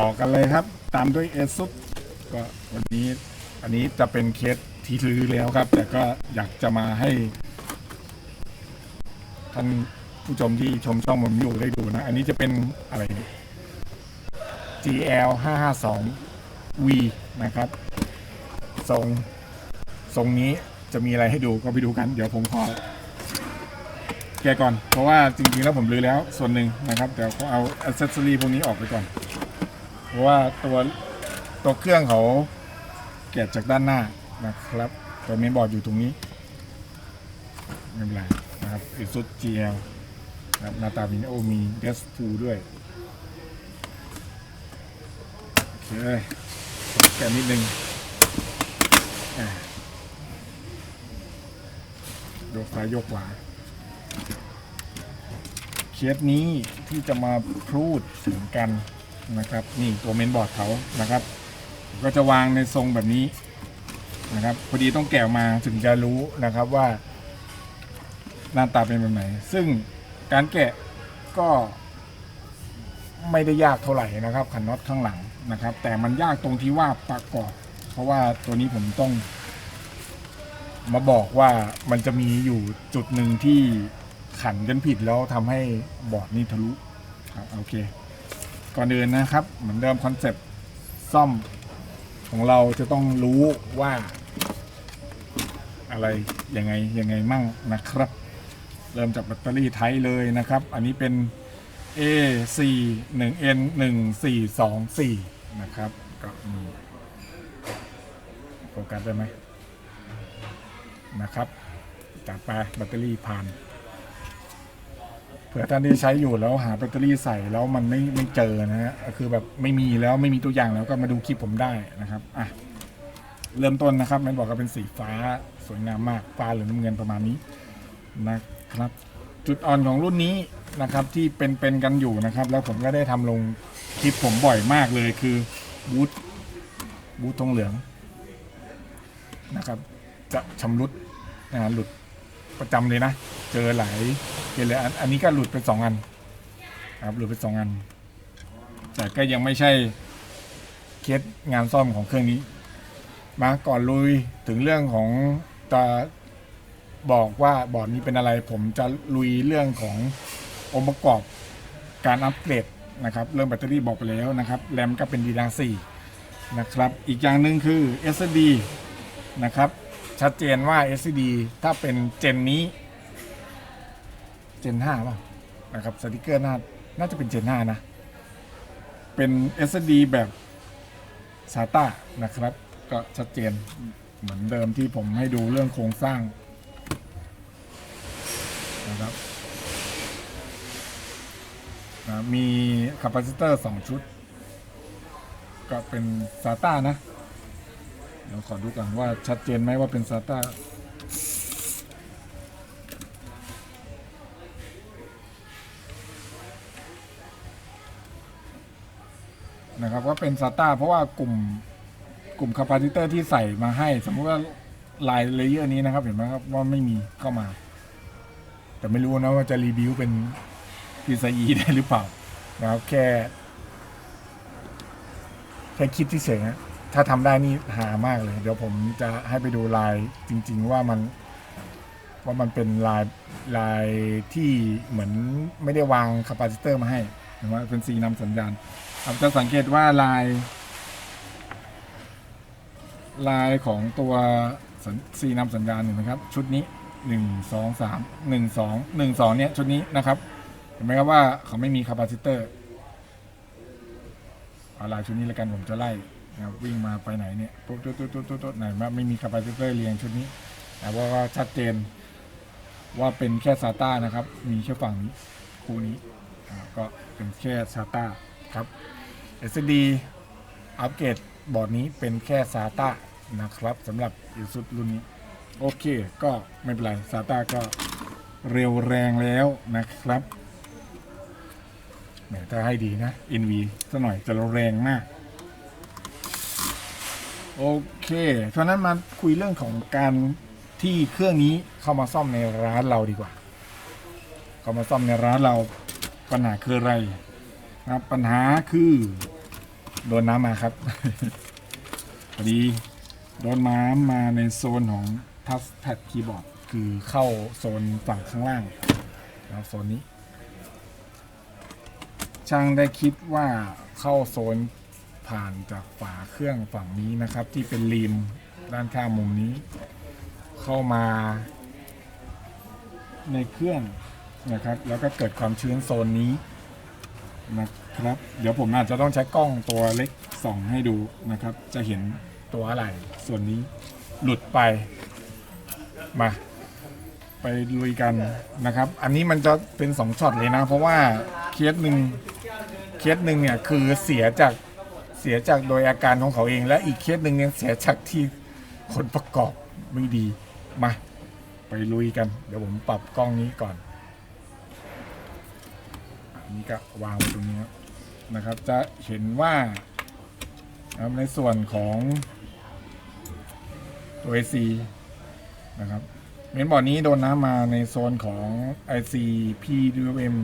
ต่อกันเลยครับ ตามด้วยเอซุปก็วันนี้อันนี้จะเป็นเคสที่ลือแล้วครับ แต่ก็อยากจะมาให้ ท่านผู้ชมที่ชมช่องผมอยู่ได้ดูนะ อันนี้จะเป็นอะไร GL 552 V นะครับทรงทรงนี้จะมีอะไรให้ดูก็ไปดูกัน เดี๋ยวผมขอแกก่อน เพราะว่าจริงๆแล้วผมรื้อแล้วส่วนหนึ่งนะครับ เดี๋ยวก็เอาอ c เซสซอรีพวกนี้ออกไปก่อน ราะว่าตัวตัวเครื่องเขาแกะจากด้านหน้านะครับ ตัวเมนบอร์ดอยู่ตรงนี้ไม่เป็นไรนะครับอีซุด GL นะครับหนาตาวินโอมีเดสทูด้วยโอเคแกะนิดนึงโยกซ้ายโยกขวาเคสนี้ที่จะมาพูดถึงกัน นะครับ นี่ตัวเมนบอร์ดเขานะครับ ก็จะวางในทรงแบบนี้นะครับ พอดีต้องแกะมาถึงจะรู้นะครับว่าหน้าตาเป็นแบบไหน ซึ่งการแกะก็ไม่ได้ยากเท่าไหร่นะครับขันน็อตข้างหลังนะครับ แต่มันยากตรงที่ว่าประกอบ เพราะว่าตัวนี้ผมต้อง มาบอกว่ามันจะมีอยู่จุดหนึ่งที่ขันกันผิดแล้วทำให้บอร์ดนี่ทะลุครับโอเค ก่อนอื่นนะครับ เหมือนเดิมคอนเซปต์ซ่อมของเราจะต้องรู้ว่า อะไรยังไงยังไงมั่งนะครับ เริ่มจากแบตเตอรี่ไทป์เลยนะครับ อันนี้เป็น A 4 1 N 1 4 2 4นะครับก็โฟกัสได้ไหมนะครับจัดไปแบตเตอรี่ผ่าน ผื่อท่านที่ใช้อยู่แล้วหาแบตเตอรี่ใส่แล้วมันไม่ไม่เจอนะฮะคือแบบไม่มีแล้วไม่มีตัวอย่างแล้วก็มาดูคลิปผมได้นะครับอะเริ่มต้นนะครับมันบอกว่าเป็นสีฟ้าสวยงามมากฟ้าหรือน้ำเงินประมาณนี้นะครับ จุดอ่อนของรุ่นนี้นะครับที่เป็นเป็นกันอยู่นะครับ แล้วผมก็ได้ทำลงคลิปผมบ่อยมากเลยคือบูทบูททองเหลืองนะครับ จะชำรุดนะหลุดประจำเลยนะ เจอหลาย เจอเลยอันอันนี้ก็หลุดไปสองอันครับหลุดไปสองอัน แต่ก็ยังไม่ใช่เคสงานซ่อมของเครื่องนี้ มาก่อนลุยถึงเรื่องของจะบอกว่าบอร์ดนี้เป็นอะไร ผมจะลุยเรื่องขององค์ประกอบการอัปเกรดนะครับ เรื่องแบตเตอรี่บอกไปแล้วนะครับ แรมก็เป็น D4 นะครับ อีกอย่างหนึ่งคือ SSD นะครับ ชัดเจนว่า SSD ถ้าเป็นเจนนี้ จน5ป่ะนะครับสติกเกอร์น่าน่าจะเป็นเจน5นะ เป็น SSD แบบ SATA นะครับ ก็ชัดเจนเหมือนเดิมที่ผมให้ดูเรื่องโครงสร้างนะครับนะมีคาปาซิเตอร์สองชุด ก็เป็น SATA นะ เดี๋ยวขอดูก่อนว่าชัดเจนไหมว่าเป็น SATA นะครับว่าเป็น SATA เพราะว่ากลุ่มกลุ่มคาปาซิเตอร์ที่ใส่มาให้ สมมุติว่าลายเลเยอร์นี้นะครับ เห็นไหมครับว่าไม่มีเข้ามา แต่ไม่รู้นะว่าจะรีวิวเป็น PCIe ได้หรือเปล่านะครับแค่แค่คิดที่เฉยๆนะถ้าทำได้นี่หามากเลย เดี๋ยวผมจะให้ไปดูลายจริง ๆ ว่ามันว่ามันเป็นลายลายที่เหมือนไม่ได้วางคาปาซิเตอร์มาให้เห็นไหมเป็นสีนำสัญญาณ ครับจะสังเกตว่าลาย ลายของตัวสีนำสัญญาณหนึ่งนะครับ ชุดนี้หนึ่งสองสามหนึ่งสองหนึ่งสองเนี่ยชุดนี้นะครับ เห็นไหมครับว่าเขาไม่มีคาปาซิเตอร์เอาลายชุดนี้แล้วกันผมจะไล่นะวิ่งมาไปไหนเนี่ยตุ๊ดตุ๊ดตุ๊ดตุ๊ดตุ๊ดไหนว่าไม่มีคาปาซิเตอร์เรียงชุดนี้แต่ว่าก็ชัดเจนว่าเป็นแค่ซาต้านะครับ มีแค่ฝั่งนี้คู่นี้ก็เป็นแค่ซาต้าครับ SD อัปเกรดบอร์ดนี้เป็นแค่ SATA นะครับสำหรับอีสุดรุ่นนี้ โอเค ก็ไม่เป็นไร SATA ก็เร็วแรงแล้วนะครับแหมถ้าให้ดีนะ NV สักหน่อยจะแรงมาก โอเคเพรานั้นมาคุยเรื่องของการที่เครื่องนี้เข้ามาซ่อมในร้านเราดีกว่า เข้ามาซ่อมในร้านเราปัญหาคืออะไร ครับปัญหาคือโดนน้ำมาครับ พอดีโดนน้ำมาในโซนของทัชแพดคีย์บอร์ดคือเข้าโซนฝั่งข้างล่างแล้วโซนนี้ ช่างได้คิดว่าเข้าโซนผ่านจากฝาเครื่องฝั่งนี้นะครับ ที่เป็นริมด้านข้างมุมนี้ เข้ามาในเครื่องนะครับ แล้วก็เกิดความชื้นโซนนี้ นะครับ เดี๋ยวผมอาจจะต้องใช้กล้องตัวเล็กส่องให้ดูนะครับ จะเห็นตัวอะไรส่วนนี้หลุดไปมา ไปลุยกันนะครับ อันนี้มันจะเป็นสองช็อตเลยนะ เพราะว่าเคสหนึ่งเคสหนึ่งเนี่ยคือเสียจากเสียจากโดยอาการของเขาเอง และอีกเคสหนึ่งเนี่ยเสียจากที่คนประกอบไม่ดีมา ไปลุยกัน เดี๋ยวผมปรับกล้องนี้ก่อน อันนี้ก็วางไว้ตรงนี้นะครับ จะเห็นว่านะครับในส่วนของตัว AC นะครับเมนบอร์ดนี้โดนน้ำมาในโซนของ IC PWM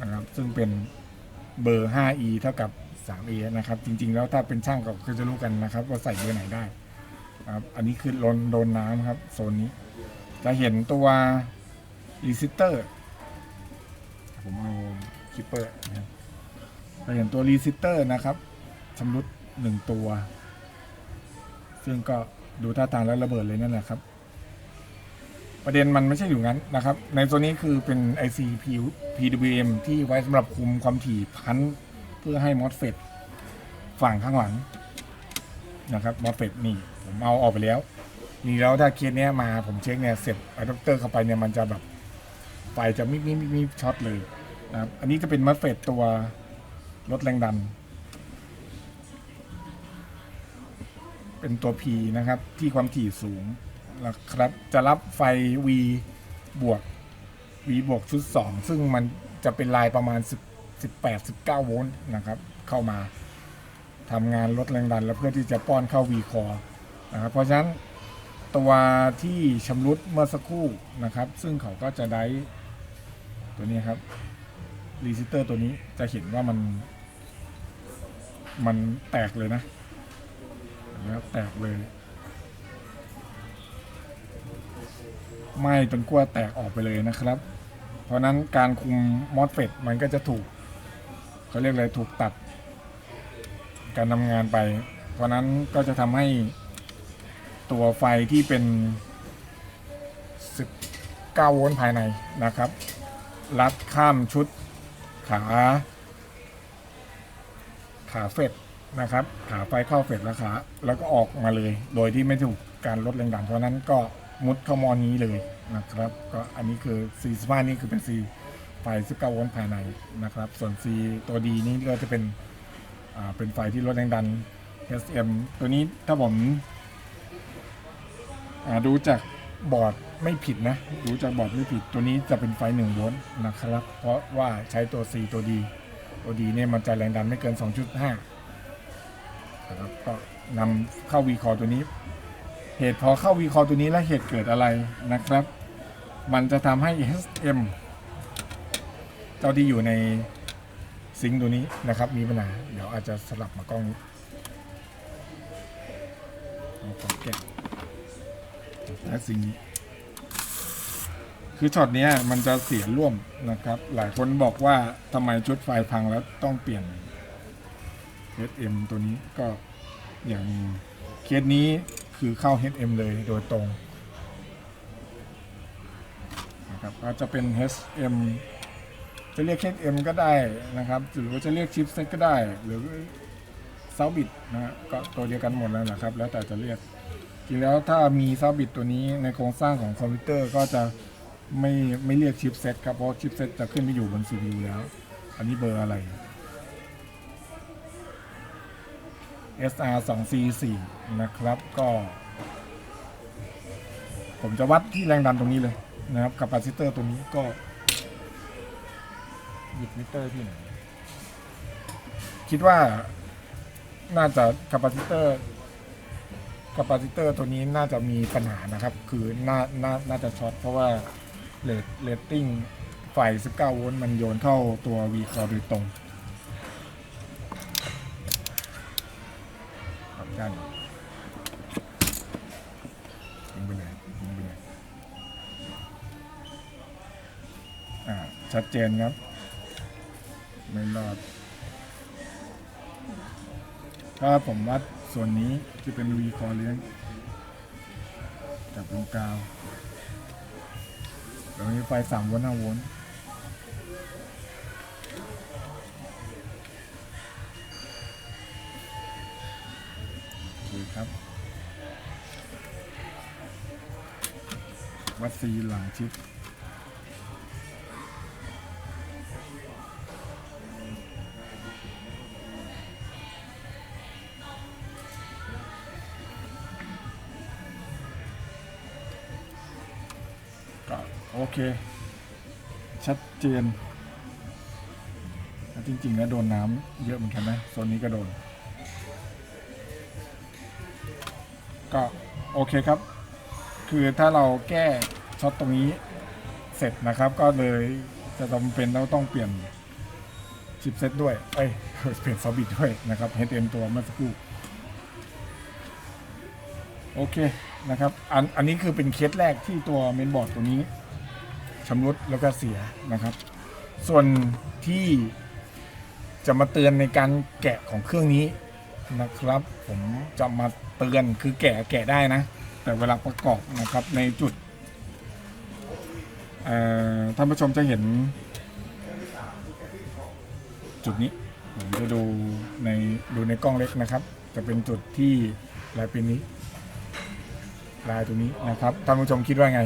นะครับ ซึ่งเป็นเบอร์ 5E เท่ากับ 3E นะครับ จริง ๆ แล้วถ้าเป็นช่างก็คือจะรู้กันนะครับ ว่าใส่เบอร์ไหนได้นะครับ อันนี้คือโดนโดนน้ำครับ โซนนี้ จะเห็นตัวรีซิเตอร์ ผมเอาคิปเปอร์นะครับจะเห็นตัวรีซิเตอร์นะครับชำรุดหนึ่งตัว ซึ่งก็ดูท่าทางแล้วระเบิดเลยนั่นแหละครับ ประเด็นมันไม่ใช่อยู่งั้นนะครับ ในตัวนี้คือเป็น IC PWM ที่ไว้สำหรับคุมความถี่พันเพื่อให้มอสเฟตฝั่งข้างหลังนะครับมอสเฟตนี่ ผมเอาออกไปแล้ว นี่แล้วถ้าเคสเนี้ยมาผมเช็คเนี่ยเสร็จอะแดปเตอร์เข้าไปเนี่ยมันจะแบบไฟจะมิมิบมิบมิบช็อตเลย นะครับ อันนี้จะเป็นมอสเฟตตัวลดแรงดัน เป็นตัว P นะครับ ที่ความถี่สูงนะครับ จะรับไฟ V บวก V บวกชุด 2 ซึ่งมันจะเป็นลายประมาณ10 18 19 โวลต์นะครับ เข้ามาทำงานลดแรงดัน แล้วเพื่อที่จะป้อนเข้า V core นะครับ เพราะฉะนั้นตัวที่ชำรุดเมื่อสักครู่นะครับ ซึ่งเขาก็จะได้ตัวนี้ครับ รีซิเตอร์ตัวนี้จะเห็นว่ามัน มันแตกเลยนะเห็นะครับแตกเลยไหม้จนกลัวแตกออกไปเลยนะครับ เพราะนั้นการคุมมอสเฟตมันก็จะถูกเขาเรียกอะไรถูกตัด การทำงานไป เพราะนั้นก็จะทำให้ตัวไฟที่เป็น19โวลต์ภายในนะครับลัดข้ามชุด ขาขาเฟดนะครับ ขาไฟเข้าเฟดแล้วขาแล้วก็ออกมาเลย โดยที่ไม่ถูกการลดแรงดันเพราะนั้นก็มุดเข้ามอนี้เลยนะครับ ก็อันนี้คือ C 15นี่คือเป็น C ไฟ 19 โวลต์ภายในนะครับ ส่วน C ตัวดีนี่ก็จะเป็นอ่าเป็นไฟที่ลดแรงดัน SM ตัวนี้ถ้าผมอ่าดูจาก บอร์ดไม่ผิดนะดูจากบอร์ดไม่ผิดตัวนี้จะเป็นไฟ1โวลต์นะครับ เพราะว่าใช้ตัว C ตัวดีตัวดีเนี่ยมันจะแรงดันไม่เกิน 2.5นะครับก็นำเข้า V core ตัวนี้ เหตุพอเข้า V core ตัวนี้แล้วเหตุเกิดอะไรนะครับ มันจะทำให้ SM เจ้าที่อยู่ในซิงค์ตัวนี้นะครับ มีปัญหาเดี๋ยวอาจจะสลับมากล้องนี้เอาขอแกะ และซิงค์นี้ คือช็อตนี้มันจะเสียร่วมนะครับ หลายคนบอกว่าทำไมชุดไฟพังแล้วต้องเปลี่ยน HM ตัวนี้ก็อย่างเคสนี้คือเข้า HM เลยโดยตรงนะครับก็จะเป็น HM จะเรียก HM ก็ได้นะครับ หรือว่าจะเรียกชิปเซ็ตก็ได้ หรือเซาบิดนะก็ตัวเดียวกันหมดแล้วนะครับ แล้วแต่จะเรียก จริงแล้วถ้ามีเซาบิดตัวนี้ในโครงสร้างของคอมพิวเตอร์ก็จะไม่ไม่เรียกชิปเซ็ตครับ เพราะชิปเซ็ตจะขึ้นไปอยู่บน CPU แล้ว อันนี้เบอร์อะไร SR 2 C 4นะครับ ก็ ผมจะวัดที่แรงดันตรงนี้เลยนะครับคาปาซิเตอร์ตัวนี้ก็หยิบมิเตอร์ที่ไหนคิดว่าน่าจะคาปาซิเตอร์ คาปาซิเตอร์ตัวนี้น่าจะมีปัญหานะครับ คือน่าน่าน่าจะช็อตเพราะว่าเลทเลตติ้งไฟ 19 โวลต์มันโยนเข้าตัว V core โดยตรงกันยิงไปเลยยิงไปเลยอ่า ชัดเจนครับ ไม่รอดถ้าผมวัด ส่วนนี้ที่เป็นวีคอเลี้ยงกับตรงกางตรงนี้ไฟสามโวลต์ห้าโวลต์โอเครับ วัดซีหลังชิด เค ชัดเจนแล้วจริง ๆ แล้วโดนน้ำเยอะเหมือนกันนะโซนนี้ก็โดน ก็โอเคครับ คือถ้าเราแก้ช็อตตรงนี้เสร็จนะครับ ก็เลยจะจำเป็นแล้วต้องเปลี่ยนชิปเซตด้วย เอ้ยเปลี่ยนซอบิตด้วยนะครับ HM ตัวเมื่อสักครู่โอเคนะครับ อันอันนี้คือเป็นเคสแรกที่ตัวเมนบอร์ดตัวนี้ ชำรุดแล้วก็เสียนะครับ ส่วนที่จะมาเตือนในการแกะของเครื่องนี้นะครับ ผมจะมาเตือนคือแกะแกะได้นะ แต่เวลาประกอบนะครับในจุดท่านผู้ชมจะเห็น จุดนี้ผมจะดูในดูในกล้องเล็กนะครับ จะเป็นจุดที่ลายเป็นนี้ลายตรงนี้นะครับท่านผู้ชมคิดว่าไง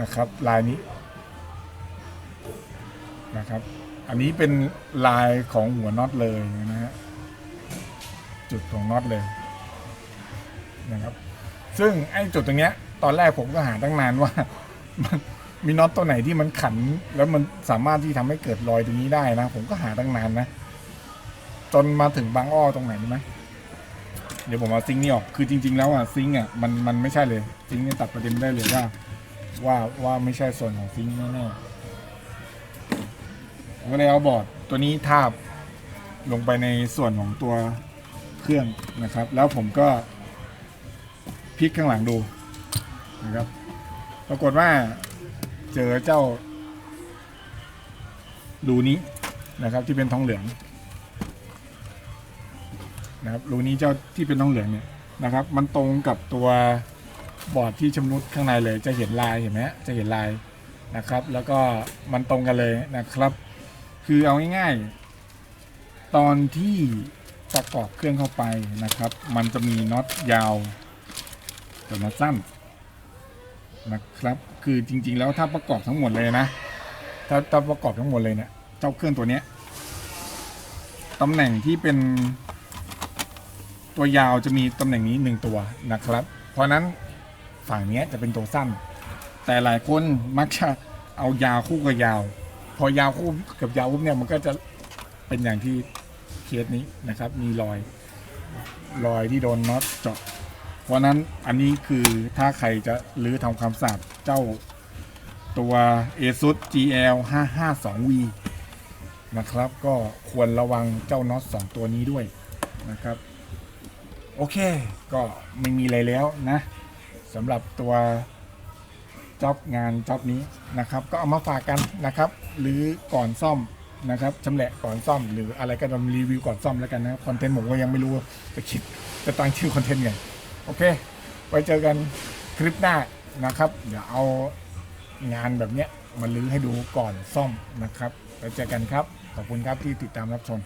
นะครับลายนี้นะครับ อันนี้เป็นลายของหัวน็อตเลยนะฮะจุดของน็อตเลยนะครับ ซึ่งไอ้จุดตรงเนี้ย ตอนแรกผมก็หาตั้งนานว่ามีน็อตตัวไหนที่มันขัน แล้วมันสามารถที่ทำให้เกิดรอยตรงนี้ได้นะ ผมก็หาตั้งนานนะ จนมาถึงบางอ้อตรงไหนรู้ไหมเดี๋ยวผมเอาซิงค์นี่ออก คือจริง ๆ แล้วอะซิงค์อะมันมันไม่ใช่เลย ซิงค์นี่ตัดประเด็นได้เลยว่า ว่าว่าไม่ใช่ส่วนของซิงค์แน่ๆผมก็เลยเอาบอร์ดตัวนี้ทาบลงไปในส่วนของตัวเครื่องนะครับ แล้วผมก็พลิกข้างหลังดูนะครับ ปรากฏว่าเจอเจ้ารูนี้นะครับที่เป็นทองเหลืองนะครับรูนี้เจ้าที่เป็นทองเหลืองเนี่ยนะครับ มันตรงกับตัว บอร์ดที่ชำรุดข้างในเลย จะเห็นลายเห็นไหมจะเห็นลายนะครับ แล้วก็มันตรงกันเลยนะครับ คือเอาง่ายๆ ตอนที่ประกอบเครื่องเข้าไปนะครับ มันจะมีน็อตยาวกับน็อตสั้นนะครับ คือจริง ๆ แล้วถ้าประกอบทั้งหมดเลยนะถ้าถ้าประกอบทั้งหมดเลยเนี่ยเจ้าเครื่องตัวเนี้ยตำแหน่งที่เป็นตัวยาวจะมีตำแหน่งนี้หนึ่งตัวนะครับ เพราะนั้น ฝั่งนี้จะเป็นตัวสั้น แต่หลายคนมักจะเอายาวคู่กับยาว พอยาวคู่กับยาวปุ๊บเนี่ยมันก็จะเป็นอย่างที่เคสนี้นะครับ มีรอยรอยที่โดนน็อตเจาะเพราะนั้นอันนี้คือถ้าใครจะรื้อทำความสะอาดเจ้าตัว ASUS GL 552V นะครับ ก็ควรระวังเจ้าน็อตสองตัวนี้ด้วยนะครับ โอเค ก็ไม่มีอะไรแล้วนะ สำหรับตัวจ็อบงานจ็อบนี้นะครับ ก็เอามาฝากกันนะครับ หรือก่อนซ่อมนะครับชำแหละก่อนซ่อม หรืออะไรก็ตามรีวิวก่อนซ่อมแล้วกันนะคอนเทนต์ผมก็ยังไม่รู้ว่าจะคิดจะตั้งชื่อคอนเทนต์ไงโอเค ไว้เจอกันคลิปหน้านะครับ เดี๋ยวเอางานแบบเนี้ยมาลื้อให้ดูก่อนซ่อมนะครับ แล้วเจอกันครับ ขอบคุณครับที่ติดตามรับชม